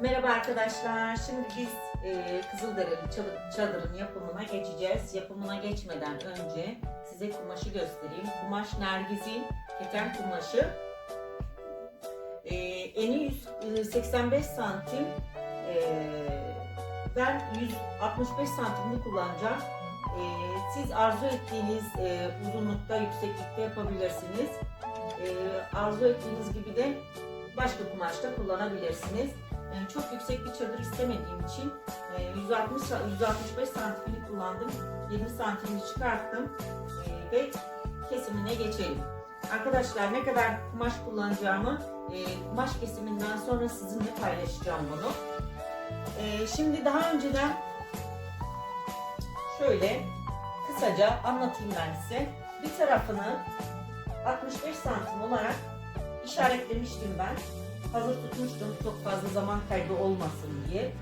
Merhaba arkadaşlar. Şimdi biz e, Kızılderili çadır- çadırın yapımına geçeceğiz. Yapımına geçmeden önce size kumaşı göstereyim. Kumaş Nergiz'in keten kumaşı. E, eni 185 santim. E, ben 165 santimli kullanacağım. E, siz arzu ettiğiniz e, uzunlukta, yükseklikte yapabilirsiniz. E, arzu ettiğiniz gibi de başka kumaşta kullanabilirsiniz. Ee, çok yüksek bir çadır istemediğim için e, 160 sa- 165 santimini kullandım. 20 santimini çıkarttım e, ve kesimine geçelim. Arkadaşlar ne kadar kumaş kullanacağımı e, kumaş kesiminden sonra sizinle paylaşacağım bunu. E, Şimdi daha önceden şöyle kısaca anlatayım ben size. Bir tarafını 65 santim olarak işaretlemiştim ben hazır tutmuştum çok fazla zaman kaybı olmasın diye.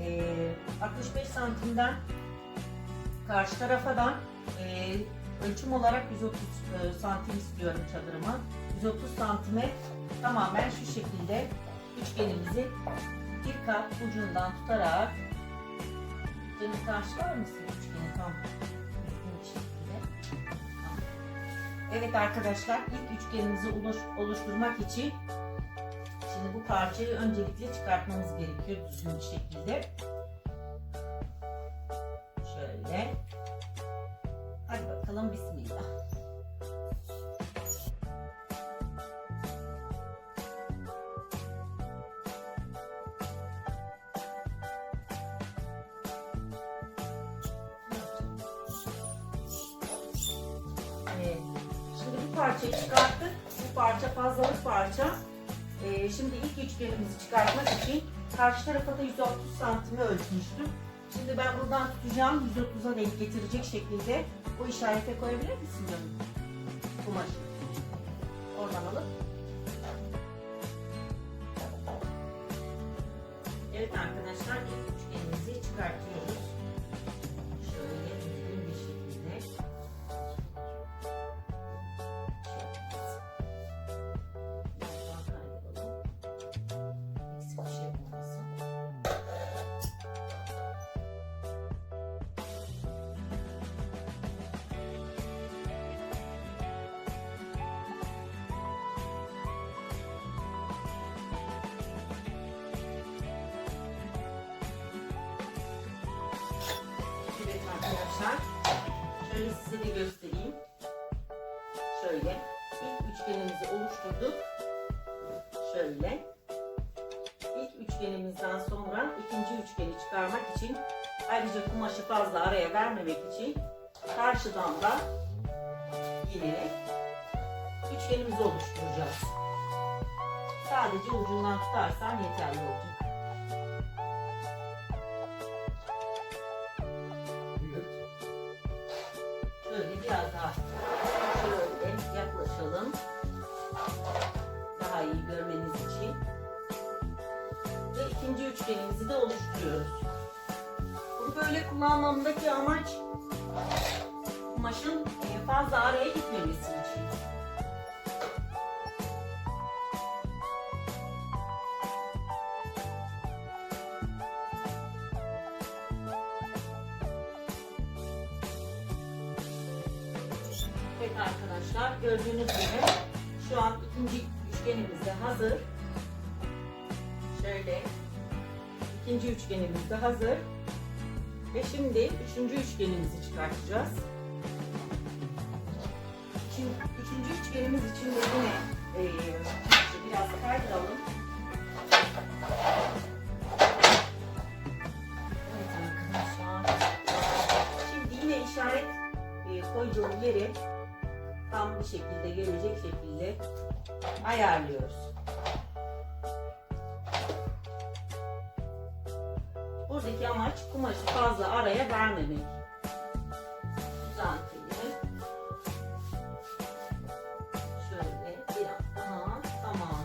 Eee, 65 santimden karşı tarafa da eee, ölçüm olarak 130 e, santim istiyorum çadırıma. 130 santime tamamen şu şekilde üçgenimizi bir kat ucundan tutarak Canım karşılar mısın üçgeni tam Evet arkadaşlar ilk üçgenimizi oluş- oluşturmak için şimdi bu parçayı öncelikle çıkartmamız gerekiyor düzgün bir şekilde. Karşı tarafa da 130 santimi ölçmüştüm. Şimdi ben buradan tutacağım 130'a denk getirecek şekilde bu işarete koyabilir misin canım? Kumaşı. Şöyle size de göstereyim. Şöyle, ilk üçgenimizi oluşturduk. Şöyle. İlk üçgenimizden sonra ikinci üçgeni çıkarmak için ayrıca kumaşı fazla araya vermemek için karşıdan da yine üçgenimizi oluşturacağız. Sadece ucundan tutarsan yeterli olacak. Kullanmamdaki amaç kumaşın e, fazla araya gitmemesi için. Evet arkadaşlar gördüğünüz gibi şu an ikinci üçgenimiz de hazır. Şöyle ikinci üçgenimiz de hazır. Ve şimdi üçüncü üçgenimizi çıkartacağız. Şimdi üçüncü üçgenimiz için de yine işte biraz kaydıralım. Evet arkadaşlar. Şimdi yine işaret eee, koyduğum yeri tam bir şekilde gelecek şekilde ayarlıyoruz. Buradaki amaç kumaşı fazla araya vermemek. Uzantıyı. Şöyle biraz daha tamam.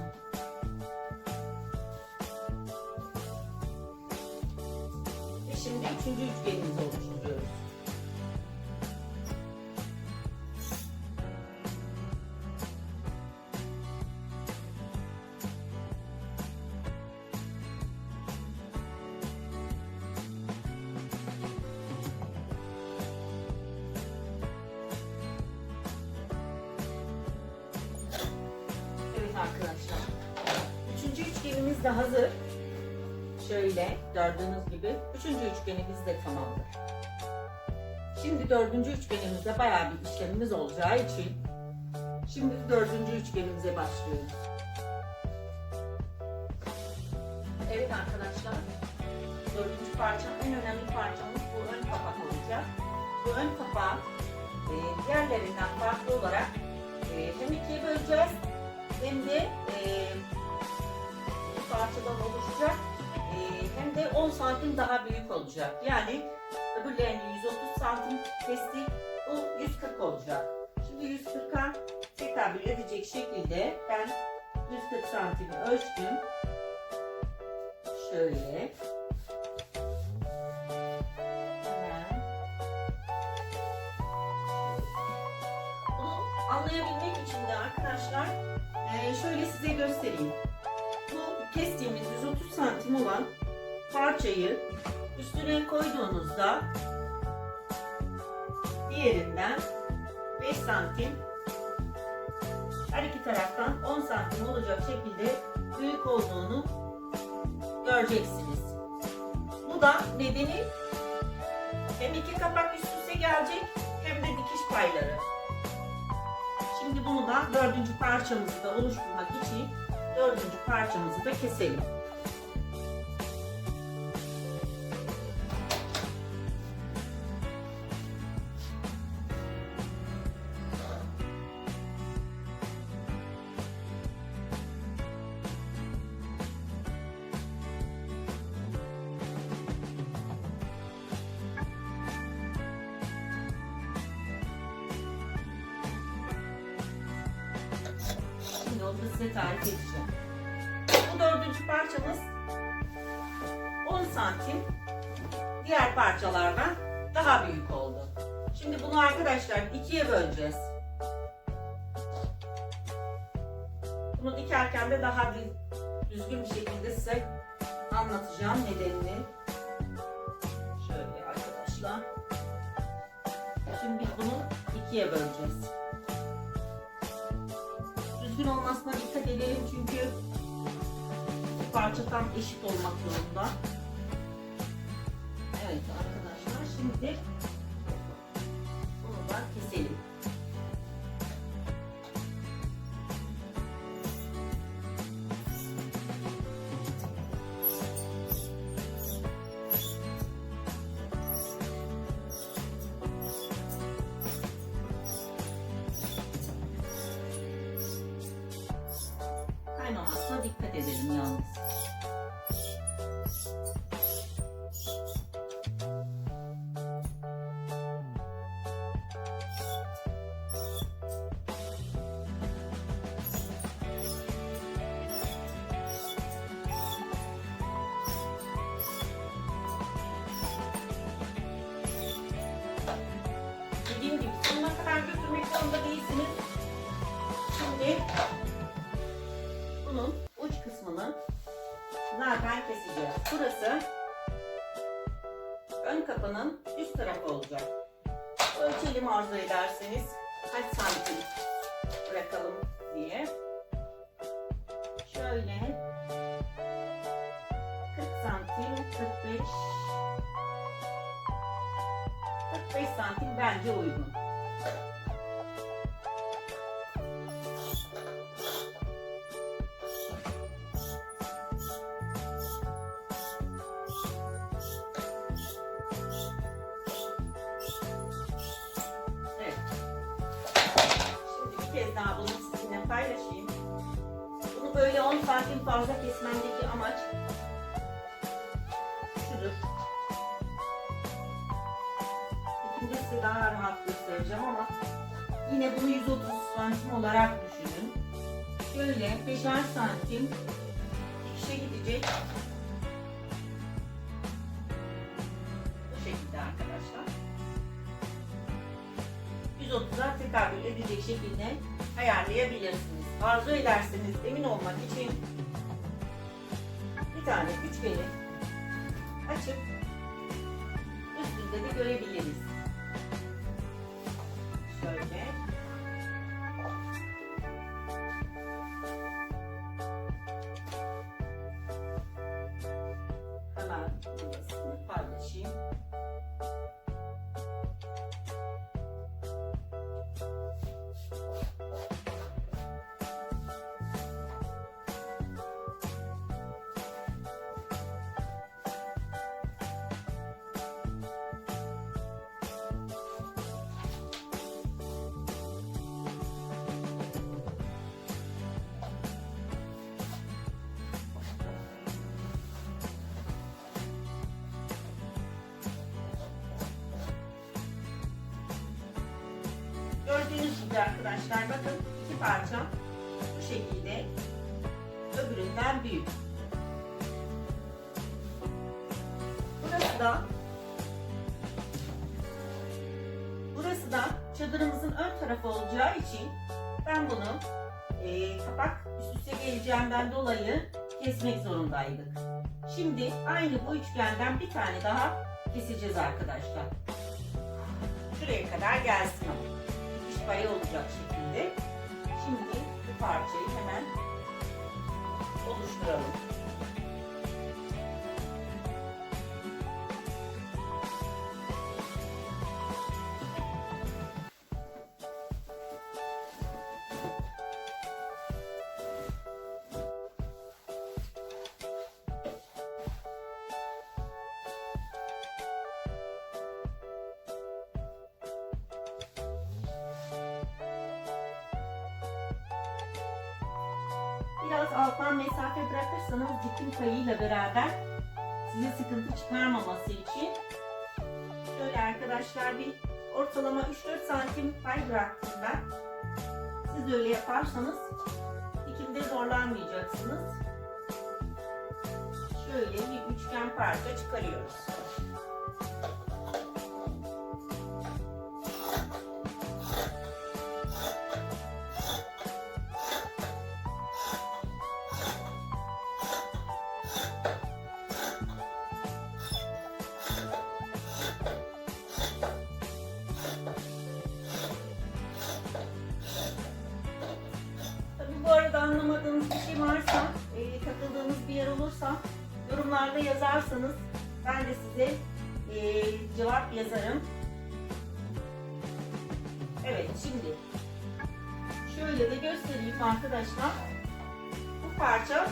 Şimdi üçüncü üçgenimizi de hazır. Şöyle gördüğünüz gibi üçüncü üçgenimiz de tamamdır. Şimdi dördüncü üçgenimizde bayağı bir işlemimiz olacağı için şimdi dördüncü üçgenimize başlıyoruz. Evet arkadaşlar, dördüncü parça en önemli parçamız bu ön kapak olacak. Bu ön kapağı e, diğerlerinden farklı olarak e, hem ikiye böleceğiz hem de e, parçadan oluşacak e, hem de 10 santim daha büyük olacak. Yani öbürlerini 130 santim kestik, bu 140 olacak. Şimdi 140'a tekabül edecek şekilde ben 140 santimi ölçtüm. Şöyle. Anlayabilmek için de arkadaşlar eee, şöyle size göstereyim. Kestiğimiz 130 santim olan parçayı üstüne koyduğunuzda diğerinden 5 santim her iki taraftan 10 santim olacak şekilde büyük olduğunu göreceksiniz. Bu da nedeni hem iki kapak üst üste gelecek hem de dikiş payları. Şimdi bunu da dördüncü parçamızı da oluşturmak için dördüncü parçamızı da keselim. Daha büyük oldu. Şimdi bunu arkadaşlar ikiye böleceğiz. Bunu dikerken de daha düz- düzgün bir şekilde size anlatacağım nedenini. Şöyle arkadaşlar. Şimdi bunu ikiye böleceğiz düzgün olmasına dikkat edelim çünkü bu parça tam eşit olmak zorunda. Evet arkadaşlar şimdi bunu da keselim. Kaymamasına dikkat edelim yalnız. Zorunda değilsiniz. Şimdi bunun uç kısmını zaten keseceğiz. Burası ön kapının üst tarafı olacak. Ölçelim arzu ederseniz kaç santim bırakalım diye. Şöyle 40 santim 45 45 santim bence uygun. 10 santim fazla kesmemdeki amaç şudur. İkinde size daha rahat göstereceğim ama yine bunu 130 santim olarak düşünün. Şöyle 5'er santim dikişe gidecek. Bu şekilde arkadaşlar. 130'a tekabül edecek şekilde ayarlayabilirsiniz arzu ederseniz emin olmak için bir tane üçgeni açıp üstünde de görebiliriz. Şöyle. Hemen burasını paylaşayım. Arkadaşlar bakın iki parça bu şekilde öbüründen büyük. Burası da burası da çadırımızın ön tarafı olacağı için ben bunu e, kapak üst üste geleceğinden dolayı kesmek zorundaydık. Şimdi aynı bu üçgenden bir tane daha keseceğiz arkadaşlar. Şuraya kadar gelsin payı olacak şekilde. Şimdi bu parçayı hemen oluşturalım. Biraz alttan mesafe bırakırsanız dikim payıyla beraber size sıkıntı çıkarmaması için şöyle arkadaşlar bir ortalama 3-4 santim pay bıraktım ben. Siz öyle yaparsanız dikimde zorlanmayacaksınız. Şöyle bir üçgen parça çıkarıyoruz. Yorumlarda yazarsanız ben de size e, cevap yazarım. Evet şimdi şöyle de göstereyim arkadaşlar. Bu parça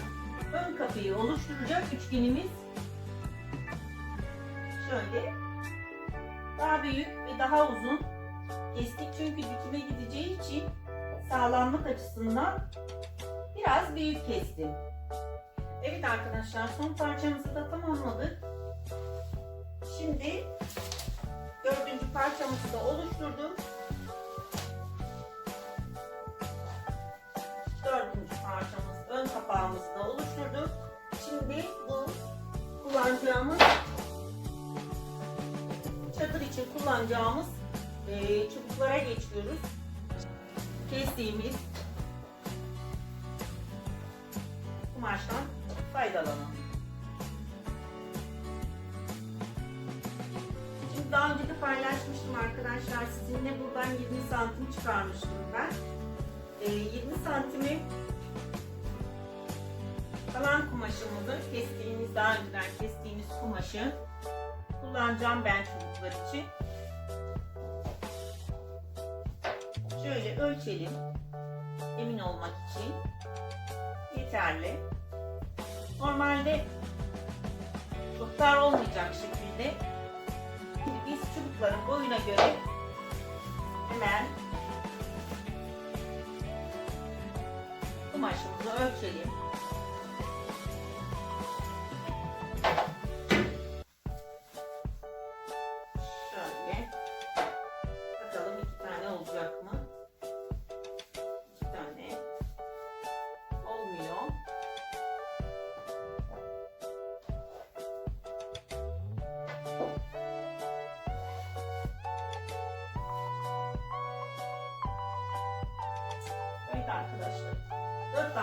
ön kapıyı oluşturacak üçgenimiz. Şöyle daha büyük ve daha uzun kestik çünkü dikime gideceği için sağlamlık açısından biraz büyük kestim. Evet arkadaşlar son parçamızı da tamamladık. Şimdi dördüncü parçamızı da oluşturdum. Dördüncü parçamız ön kapağımızı da oluşturduk. Şimdi bu kullanacağımız çadır için kullanacağımız eee, çubuklara geçiyoruz kestiğimiz kumaştan faydalanalım. Şimdi daha önce de paylaşmıştım arkadaşlar sizinle buradan 20 santim çıkarmıştım ben. Ee, 20 santimi kalan kumaşımızı kestiğimiz daha önceden kestiğimiz kumaşı kullanacağım ben çubuklar için. Şöyle ölçelim. Emin olmak için. Yeterli. Normalde çok dar olmayacak şekilde. Biz çubukların boyuna göre hemen kumaşımızı ölçelim.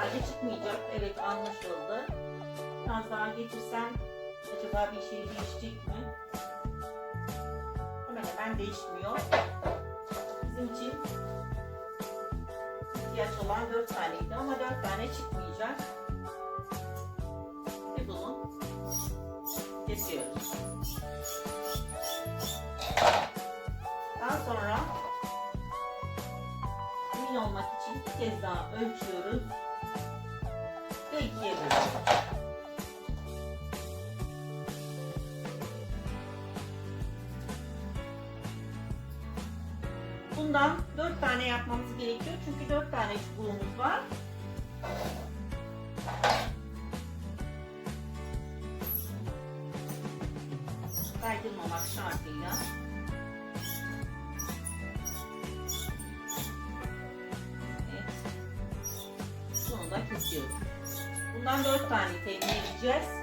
Tane çıkmayacak. Evet anlaşıldı. Biraz daha getirsem acaba bir şey değişecek mi? Hemen hemen değişmiyor. Bizim için ihtiyaç olan dört taneydi ama dört tane çıkmayacak. Ve bunu kesiyoruz. Daha sonra emin olmak için bir kez daha ölçüyoruz Bundan 4 tane yapmamız gerekiyor çünkü 4 tane çubuğumuz var. Kaydırmamak şartıyla. Bundan 4 tane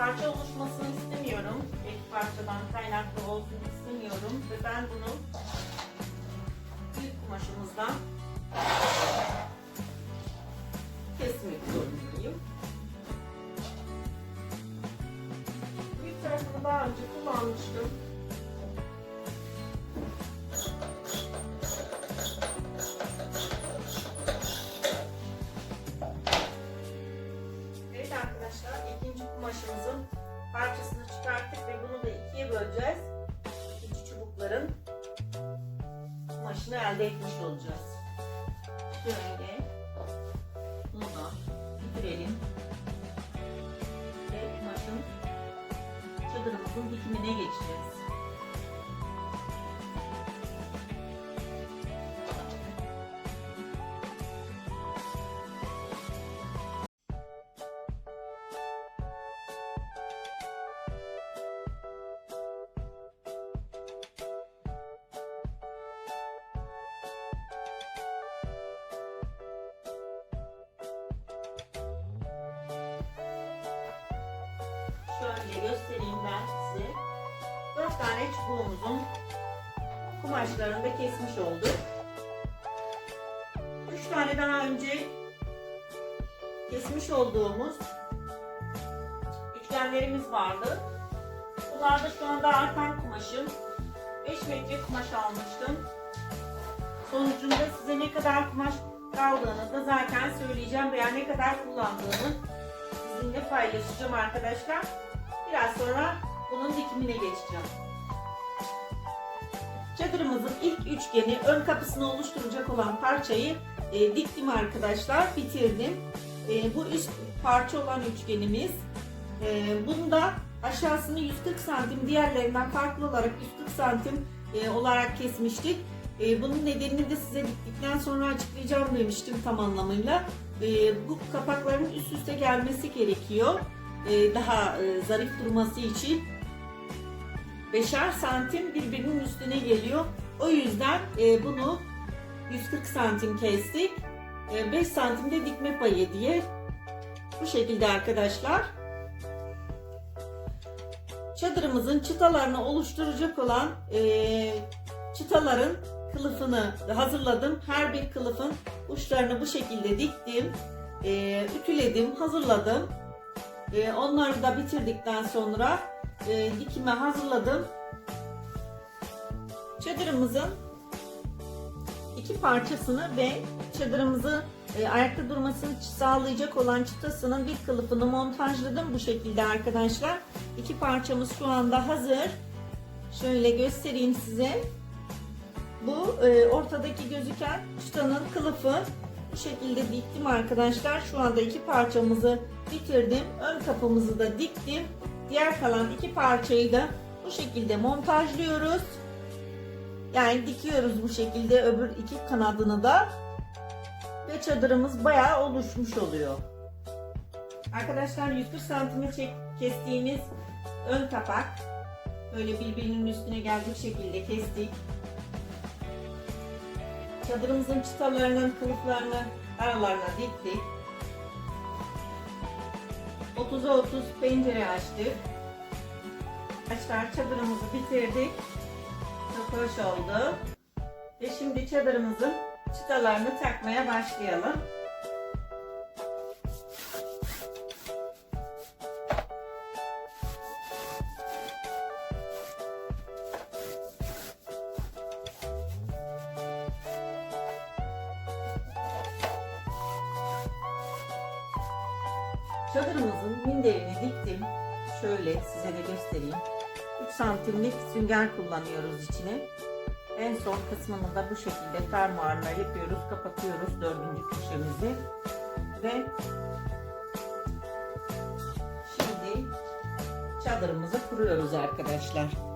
Parça oluşmasını istemiyorum. Tek parçadan kaynaklı olsun istemiyorum. Ve ben bunu büyük kumaşımızdan parçasını çıkarttık ve bunu da ikiye böleceğiz. İkinci çubukların kumaşını elde etmiş olacağız. Şöyle bunu da bitirelim. Ve kumaşın çadırımızın dikimine geçeceğiz. Tane çubuğumuzun kumaşlarını da kesmiş olduk. Üç tane daha önce kesmiş olduğumuz üçgenlerimiz vardı. Bunlar da şu anda artan kumaşım. 5 metre kumaş almıştım. Sonucunda size ne kadar kumaş kaldığını da zaten söyleyeceğim veya ne kadar kullandığımı sizinle paylaşacağım arkadaşlar. Biraz sonra bunun dikimine geçeceğim. İlk üçgeni ön kapısını oluşturacak olan parçayı e, diktim arkadaşlar. Bitirdim. E, bu üst parça olan üçgenimiz. E, bunu da aşağısını 140 santim diğerlerinden farklı olarak 140 santim e, olarak kesmiştik. E, bunun nedenini de size diktikten sonra açıklayacağım demiştim tam anlamıyla. E, bu kapakların üst üste gelmesi gerekiyor e, daha e, zarif durması için beşer santim birbirinin üstüne geliyor. O yüzden e, bunu 140 santim kestik. 5 santimde dikme payı diye bu şekilde arkadaşlar. Çadırımızın çıtalarını oluşturacak olan e, çıtaların kılıfını hazırladım. Her bir kılıfın uçlarını bu şekilde diktim. E, ütüledim, hazırladım. E, onları da bitirdikten sonra e, dikime hazırladım. Çadırımızın iki parçasını ve çadırımızı e, ayakta durmasını sağlayacak olan çıtasının bir kılıfını montajladım bu şekilde arkadaşlar. İki parçamız şu anda hazır. Şöyle göstereyim size. Bu e, ortadaki gözüken çıtanın kılıfı bu şekilde diktim arkadaşlar. Şu anda iki parçamızı bitirdim. Ön kapımızı da diktim. Diğer kalan iki parçayı da bu şekilde montajlıyoruz. Yani dikiyoruz bu şekilde öbür iki kanadını da. Ve çadırımız bayağı oluşmuş oluyor. Arkadaşlar 140 santime çek, kestiğimiz ön kapak böyle birbirinin üstüne gelecek şekilde kestik. Çadırımızın çıtalarının kılıflarını aralarına diktik. 30'a 30 pencere açtık. Arkadaşlar çadırımızı bitirdik. Çok hoş oldu. Ve şimdi çadırımızın çıtalarını takmaya başlayalım. Çadırımızın minderini diktim. Şöyle size de göstereyim. 3 santimlik sünger kullanıyoruz içine. En son kısmını da bu şekilde fermuarla yapıyoruz. Kapatıyoruz dördüncü köşemizi. Ve şimdi çadırımızı kuruyoruz arkadaşlar.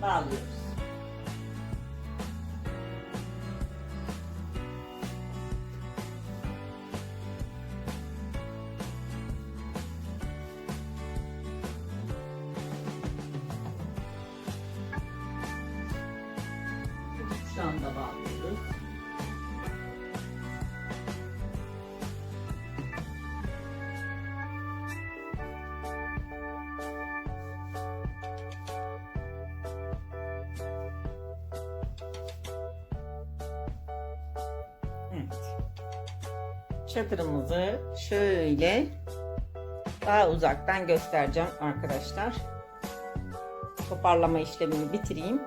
Valeu! Çadırımızı şöyle daha uzaktan göstereceğim arkadaşlar. Toparlama işlemini bitireyim.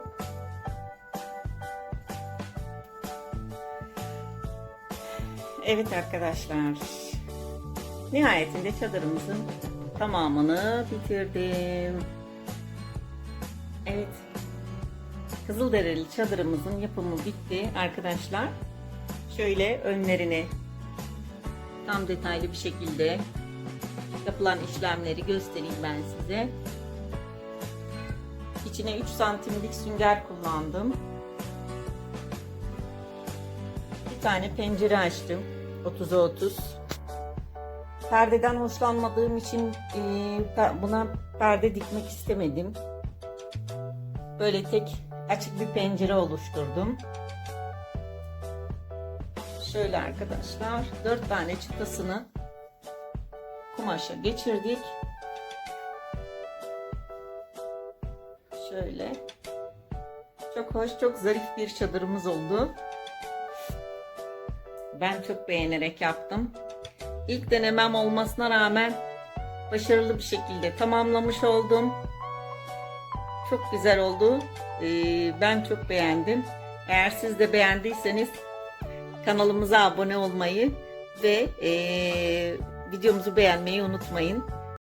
Evet arkadaşlar. Nihayetinde çadırımızın tamamını bitirdim. Evet. Kızılderili çadırımızın yapımı bitti arkadaşlar. Şöyle önlerini tam detaylı bir şekilde yapılan işlemleri göstereyim ben size. İçine 3 santimlik sünger kullandım. Bir tane pencere açtım. 30'a 30. Perdeden hoşlanmadığım için e, buna perde dikmek istemedim. Böyle tek açık bir pencere oluşturdum. Şöyle arkadaşlar 4 tane çıtasını kumaşa geçirdik. Şöyle çok hoş çok zarif bir çadırımız oldu. Ben çok beğenerek yaptım. İlk denemem olmasına rağmen başarılı bir şekilde tamamlamış oldum. Çok güzel oldu. Ee, ben çok beğendim. Eğer siz de beğendiyseniz kanalımıza abone olmayı ve e, videomuzu beğenmeyi unutmayın.